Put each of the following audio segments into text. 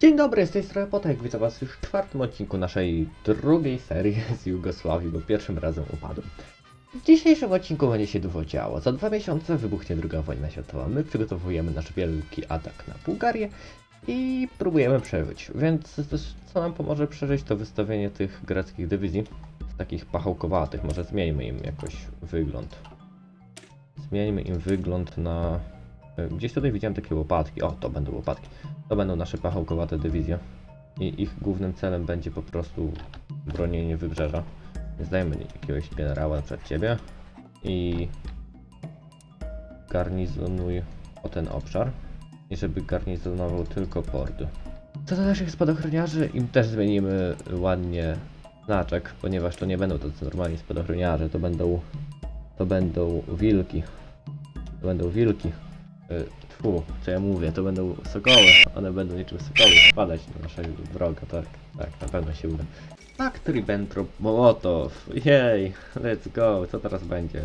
Dzień dobry, z tej strony Potek, witam was już w czwartym odcinku naszej drugiej serii z Jugosławii, bo pierwszym razem upadłem. W dzisiejszym odcinku będzie się dużo działo. Za dwa miesiące wybuchnie druga wojna światowa. My przygotowujemy nasz wielki atak na Bułgarię i próbujemy przeżyć. Więc co nam pomoże przeżyć to wystawienie tych greckich dywizji, takich pachołkowatych. Może zmieńmy im jakoś wygląd. Zmieńmy im wygląd na... Gdzieś tutaj widziałem takie łopatki. O, to będą łopatki. To będą nasze pachołkowate dywizje. I ich głównym celem będzie po prostu bronienie wybrzeża. Dajmy jakiegoś generała, przykład ciebie. I garnizonuj o ten obszar. I żeby garnizonował tylko porty. Co do naszych spadochroniarzy, im też zmienimy ładnie znaczek, ponieważ to nie będą tacy normalni spadochroniarze, to będą to będą wilki. To będą wilki. Y, Tfu, co ja mówię, to będą sokoły. One będą niczym sokoły spadać na naszego wroga, tak. Tak, na pewno się uda. Tak, Ribbentrop, Mołotow, jej, let's go, co teraz będzie?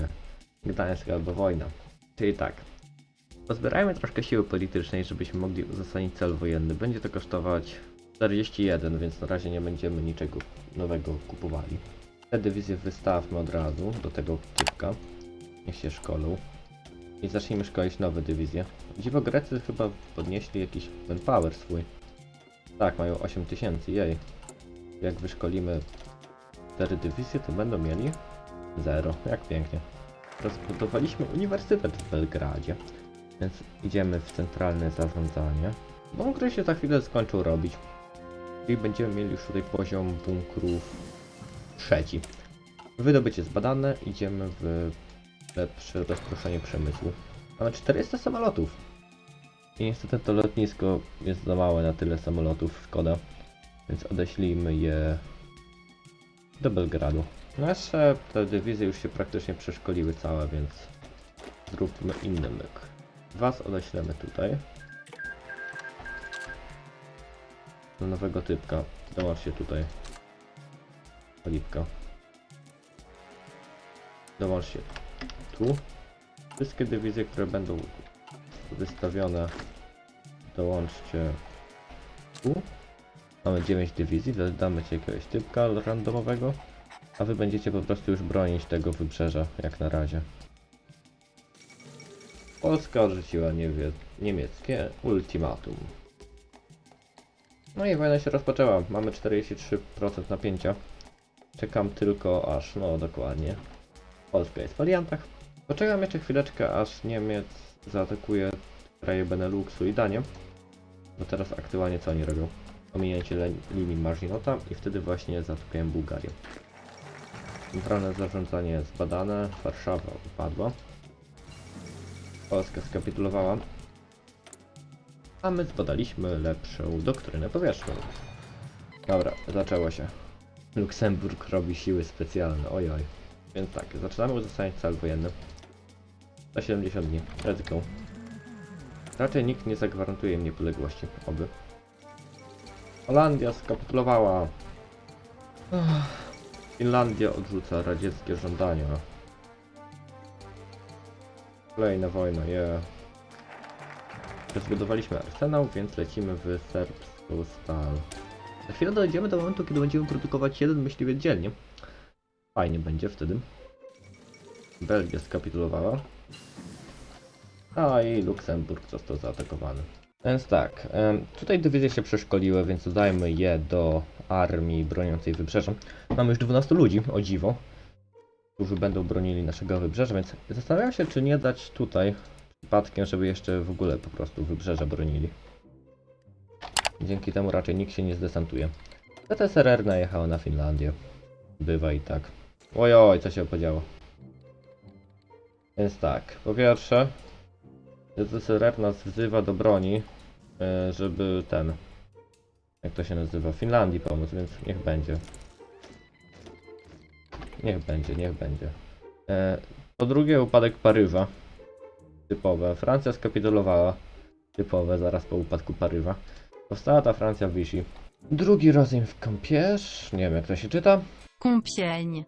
Gdańsk albo wojna. Czyli tak, pozbierajmy troszkę siły politycznej, żebyśmy mogli uzasadnić cel wojenny. Będzie to kosztować 41, więc na razie nie będziemy niczego nowego kupowali. Te dywizje wystawmy od razu do tego typka. Niech się szkolą. I zacznijmy szkolić nowe dywizje. Dziwo Grecy chyba podnieśli jakiś manpower swój. Tak, mają 8000, jej. Jak wyszkolimy 4 dywizje, to będą mieli 0. Jak pięknie. Rozbudowaliśmy uniwersytet w Belgradzie. Więc idziemy w centralne zarządzanie. Bunkry się za chwilę skończą robić. I będziemy mieli już tutaj poziom bunkrów trzeci. Wydobycie zbadane, idziemy w lepsze rozproszenie przemysłu. Mamy 400 samolotów. I niestety to lotnisko jest za małe na tyle samolotów, szkoda. Więc odeślijmy je do Belgradu. Nasze te dywizje już się praktycznie przeszkoliły całe, więc zróbmy inny myk. Was odeślemy tutaj. Do nowego typka. Dołącz się tutaj. Olipka. Dołącz się tu. Wszystkie dywizje, które będą wystawione, dołączcie tu. Mamy 9 dywizji, damy ci jakiegoś typka randomowego, a wy będziecie po prostu już bronić tego wybrzeża, jak na razie. Polska odrzuciła niemieckie ultimatum. No i wojna się rozpoczęła. Mamy 43% napięcia. Czekam tylko aż, no dokładnie. Polska jest w aliantach. Poczekam jeszcze chwileczkę, aż Niemiec zaatakuje kraje Beneluxu i Danię. Bo teraz aktualnie co oni robią? Ominięcie linii Marzinota i wtedy właśnie zaatakują Bułgarię. Centralne zarządzanie zbadane, Warszawa upadła. Polska skapitulowała. A my zbadaliśmy lepszą doktrynę powietrzną. Dobra, zaczęło się. Luksemburg robi siły specjalne, ojoj. Więc tak, zaczynamy uzasadniać cel wojenny. Za 70 dni, go. Raczej nikt nie zagwarantuje im niepodległości, oby. Holandia skapitulowała. Finlandia odrzuca radzieckie żądania. Kolejna wojna, je. Zbudowaliśmy arsenał, więc lecimy w serbską stal. Za chwilę dojdziemy do momentu, kiedy będziemy produkować jeden myśliwiec dziennie. Fajnie będzie wtedy. Belgia skapitulowała. A i Luksemburg został zaatakowany. Więc tak, tutaj dywizje się przeszkoliły, więc dodajmy je do armii broniącej wybrzeża. Mamy już 12 ludzi, o dziwo, którzy będą bronili naszego wybrzeża, więc zastanawiam się, czy nie dać tutaj przypadkiem, żeby jeszcze w ogóle po prostu wybrzeża bronili. Dzięki temu raczej nikt się nie zdesantuje. ZSRR najechał na Finlandię. Bywa i tak. Ojoj, co się podziało. Więc tak, po pierwsze, ZSRR nas wzywa do broni, e, żeby ten, jak to się nazywa, Finlandii pomóc, więc niech będzie. Niech będzie, niech będzie. E, po drugie, upadek Paryża. Typowe. Francja skapitulowała. Typowe, zaraz po upadku Paryża. Powstała ta Francja w Vichy. Drugi rozejm w Kąpierz. Nie wiem jak to się czyta. Compiègne.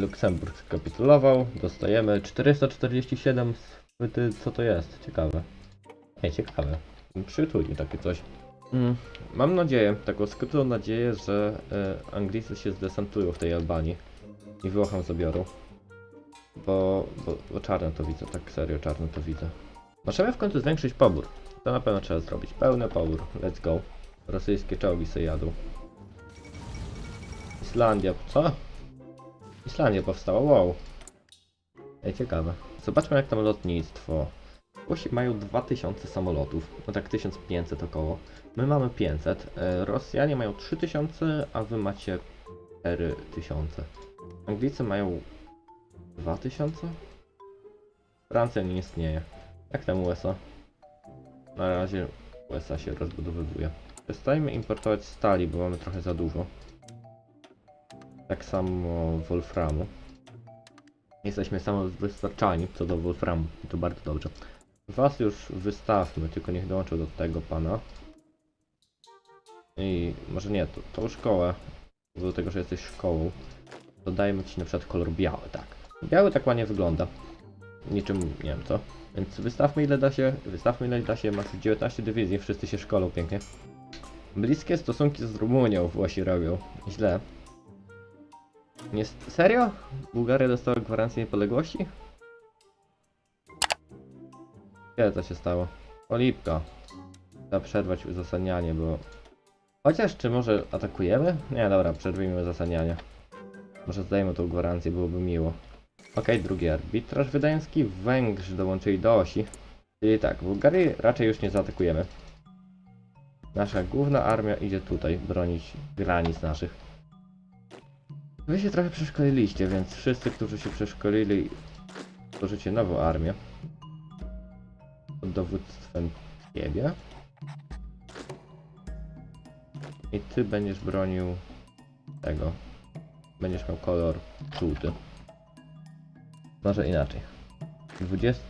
Luksemburg skapitulował. Dostajemy 447 schwyty. Co to jest? Ciekawe. Nie, ciekawe. Przytuli takie coś. Mm, mam nadzieję, taką skrytą nadzieję, że e, Anglicy się zdesantują w tej Albanii i Włochom zabiorą. Bo, bo, bo czarno to widzę, tak serio czarno to widzę. Możemy w końcu zwiększyć pobór. To na pewno trzeba zrobić. Pełny pobór. Let's go. Rosyjskie czołgi sobie jadą. Islandia, co? Islandia powstała, wow. Ej, ciekawe. Zobaczmy jak tam lotnictwo. Włosi mają 2000 samolotów, no tak 1500 około. My mamy 500. E, Rosjanie mają 3000, a wy macie 4000. Anglicy mają 2000? Francja nie istnieje. Jak tam USA? Na razie USA się rozbudowywuje. Przestajmy importować stali, bo mamy trochę za dużo. Tak samo Wolframu. Jesteśmy samowystarczalni co do Wolframu i to bardzo dobrze. Was już wystawmy, tylko niech dołączył do tego pana. I może nie, to, tą szkołę, do tego, że jesteś szkołą, dodajmy ci na przykład kolor biały, tak. Biały tak ładnie wygląda. Niczym, nie wiem co. Więc wystawmy ile da się, wystawmy ile da się, masz 19 dywizji, wszyscy się szkolą pięknie. Bliskie stosunki z Rumunią Włosi robią. Źle. Nie, serio? Bułgaria dostała gwarancję niepodległości? Kiedy to się stało? Olipka. Trzeba przerwać uzasadnianie, bo... Chociaż, czy może atakujemy? Nie, dobra, przerwijmy uzasadnianie. Może zdajemy tą gwarancję, byłoby miło. Okej, drugi arbitraż wydański. Węgrzy dołączyli do osi. Czyli tak, Bułgarii raczej już nie zaatakujemy. Nasza główna armia idzie tutaj bronić granic naszych. Wy się trochę przeszkoliliście, więc wszyscy, którzy się przeszkolili, tworzycie nową armię. Pod dowództwem ciebie. I ty będziesz bronił tego. Będziesz miał kolor żółty. Może inaczej. 20.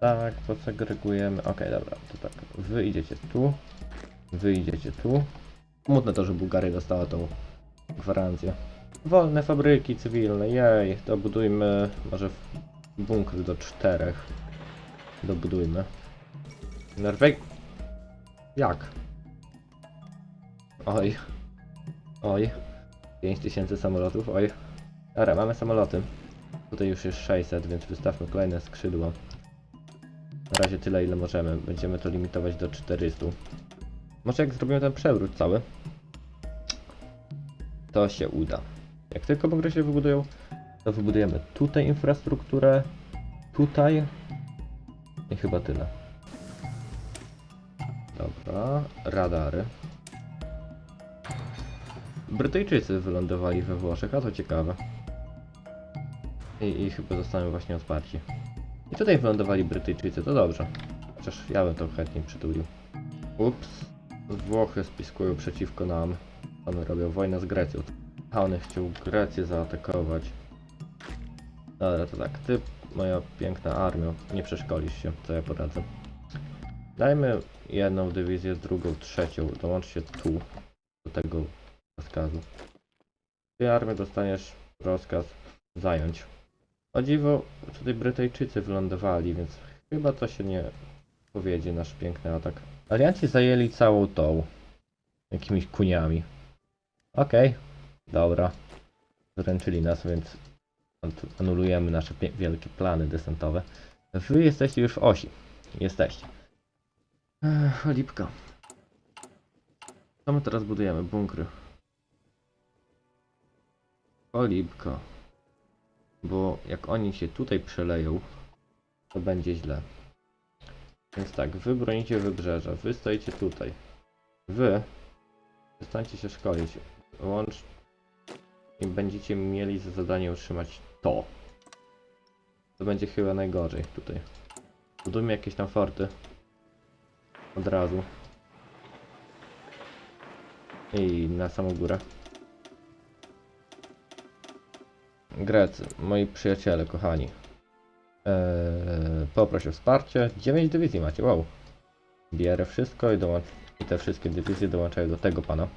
Tak, posegregujemy. Okej, dobra, to tak. Wy idziecie tu. Wy idziecie tu. Smutne to, że Bułgaria dostała tą gwarancję. Wolne fabryki cywilne, jej, dobudujmy może bunkry do czterech. Dobudujmy. Norweg... Jak? Oj. Oj. 5000 samolotów, oj. Dobra, mamy samoloty. Tutaj już jest 600, więc wystawmy kolejne skrzydła. Na razie tyle ile możemy. Będziemy to limitować do 400. Może jak zrobimy ten przewrót cały, to się uda. Jak tylko Węgry się wybudują, to wybudujemy tutaj infrastrukturę, tutaj i chyba tyle. Dobra, radary. Brytyjczycy wylądowali we Włoszech, a to ciekawe. I, I chyba zostaną właśnie otwarci. I tutaj wylądowali Brytyjczycy, to dobrze. Chociaż ja bym to chętnie przytulił. Ups. Włochy spiskują przeciwko nam. One robią wojnę z Grecją. One chciał Grecję zaatakować. Dobra, to tak, ty, moja piękna armio, nie przeszkolisz się, co ja poradzę. Dajmy jedną dywizję, drugą, trzecią, dołącz się tu, do tego rozkazu. Ty armię dostaniesz rozkaz zająć. O dziwo, tutaj Brytyjczycy wylądowali, więc chyba to się nie powiedzie, nasz piękny atak. Alianci zajęli całą tą, jakimiś kuniami. Okej, dobra. Zręczyli nas, więc an- anulujemy nasze wielkie plany desantowe. Wy jesteście już w osi. Jesteście. Ech, cholipka. Co my teraz budujemy? Bunkry. Cholipka. Bo jak oni się tutaj przeleją, to będzie źle. Więc tak, wy bronicie wybrzeża, wy stoicie tutaj. Wy przestańcie się szkolić. Łącz i będziecie mieli za zadanie utrzymać to. To będzie chyba najgorzej tutaj. Budujmy jakieś tam forty. Od razu. I na samą górę. Grecy, moi przyjaciele, kochani. Eee, poproszę o wsparcie. 9 dywizji macie, wow. Bierę wszystko i, i te wszystkie dywizje dołączają do tego pana.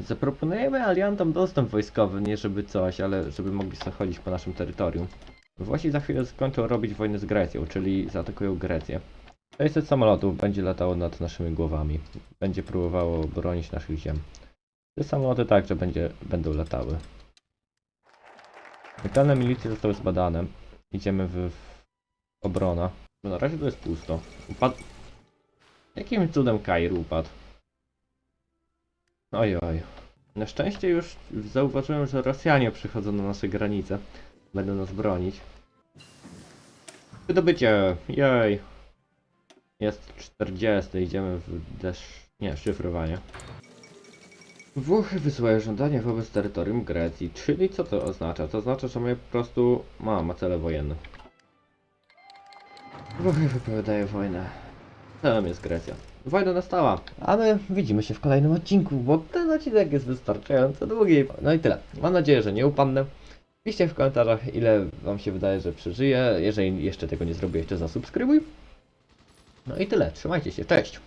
Zaproponujemy aliantom dostęp wojskowy, nie żeby coś, ale żeby mogli sobie chodzić po naszym terytorium. Włosi za chwilę skończą robić wojnę z Grecją, czyli zaatakują Grecję. 600 samolotów będzie latało nad naszymi głowami. Będzie próbowało bronić naszych ziem. Te samoloty także będzie, będą latały. Lokalne milicje zostały zbadane. Idziemy w, w obrona. No na razie to jest pusto. Upad... Jakim cudem Kair upadł? Oj, oj. Na szczęście już zauważyłem, że Rosjanie przychodzą na nasze granice. Będą nas bronić. Wydobycie! Jej! Jest 40, idziemy w deszcz... Nie, szyfrowanie. Włochy wysyłają żądanie wobec terytorium Grecji, czyli co to oznacza? To oznacza, że my po prostu... Ma, ma cele wojenne. Włochy wypowiadają wojnę. Celem jest Grecja. Wojna nastała, a my widzimy się w kolejnym odcinku, bo ten odcinek jest wystarczająco długi. No i tyle. Mam nadzieję, że nie upadnę. Piszcie w komentarzach, ile wam się wydaje, że przeżyję. Jeżeli jeszcze tego nie zrobiłeś, to zasubskrybuj. No i tyle. Trzymajcie się. Cześć!